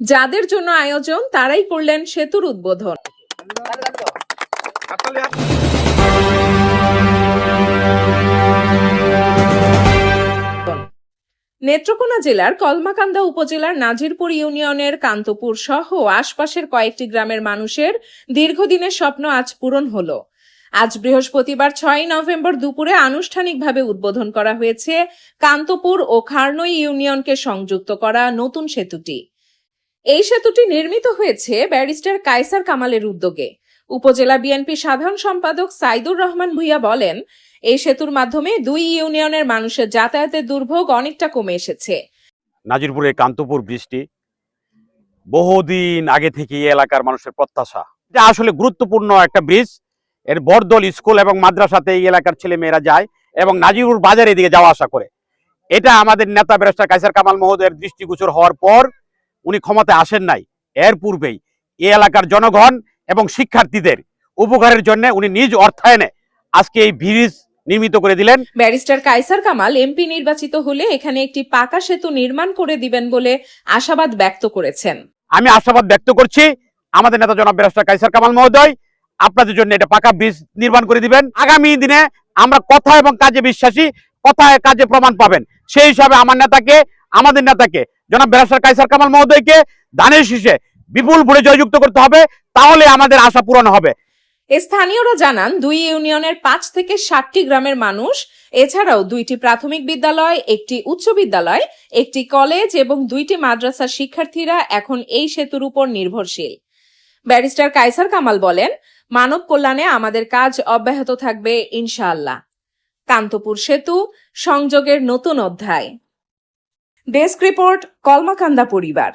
যাদের জন্য আয়োজন, তারাই করলেন সেতুর উদ্বোধন। নেত্রকোনা জেলার কলমাকান্দা উপজেলার নাজিরপুর ইউনিয়নের কান্তপুর সহ আশপাশের কয়েকটি গ্রামের মানুষের দীর্ঘদিনের স্বপ্ন আজ পূরণ হলো। আজ বৃহস্পতিবার ছয় নভেম্বর দুপুরে আনুষ্ঠানিকভাবে উদ্বোধন করা হয়েছে কান্তপুর ও খারনই ইউনিয়নকে সংযুক্ত করা নতুন সেতুটি। এই সেতুটি নির্মিত হয়েছে ব্যারিস্টার কায়সার কামালের উদ্যোগে। উপজেলা বিএনপি সাধারণ সম্পাদক সাইদুর রহমান ভুইয়া বলেন, এই সেতুর মাধ্যমে দুই ইউনিয়নের মানুষের যাতায়াতের দুর্ভোগ অনেকটা কমে এসেছে। নাজিরপুরের কান্তপুর বৃষ্টি, বহুদিন আগে থেকে এলাকার মানুষের প্রত্যাশা। এটা আসলে গুরুত্বপূর্ণ একটা ব্রিজ। এর বরদল স্কুল এবং মাদ্রাসাতে এই এলাকার ছেলে মেয়েরা যায় এবং নাজিরপুর বাজারে এদিকে যাওয়া আসা করে। এটা আমাদের নেতা ব্যারিস্টার কাইসার কামাল মহোদয়ের দৃষ্টিগোচর হওয়ার পর উনি ক্ষমতায় আসেন নাই। এর পূর্বেই এই এলাকার জনগণ এবং শিক্ষার্থীদের উপকারের জন্য উনি নিজ অর্থায়নে আজকে এই ব্রিজ নির্মিত করে দিলেন। ব্যারিস্টার কায়সার কামাল এমপি নির্বাচিত হলে এখানে একটি পাকা সেতু নির্মাণ করে দিবেন বলে আশাবাদ ব্যক্ত করেছেন। আমি আশাবাদ ব্যক্ত করছি। আমাদের নেতা জনাব ব্যারিস্টার কাইসার কামাল মহোদয় আপনাদের জন্য এটা পাকা ব্রিজ নির্মাণ করে দিবেন। আগামী দিনে আমরা কথা এবং কাজে বিশ্বাসী কথায় কাজে প্রমাণ পাবেন। সেই হিসাবে আমার নেতাকে আমাদের নেতাকে। জনাব ব্যারিস্টার কাইসার কামাল মহোদয়কে ধানের শীষে বিপুল ভোটে জয়যুক্ত করতে হবে, তাহলে আমাদের আশা পূরণ হবে। স্থানীয়রা জানান, দুই ইউনিয়নের পাঁচ থেকে ষাটটি গ্রামের মানুষ, এছাড়াও দুইটি প্রাথমিক বিদ্যালয়, একটি উচ্চ বিদ্যালয়, একটি কলেজ এবং দুইটি মাদ্রাসার শিক্ষার্থীরা এখন এই সেতুর উপর নির্ভরশীল। ব্যারিস্টার কাইসার কামাল বলেন, মানব কল্যাণে আমাদের কাজ অব্যাহত থাকবে ইনশাআল্লাহ। কান্তপুর সেতু, সংযোগের নতুন অধ্যায়। ডেস্ক রিপোর্ট কলমাকান্দা পরিবার।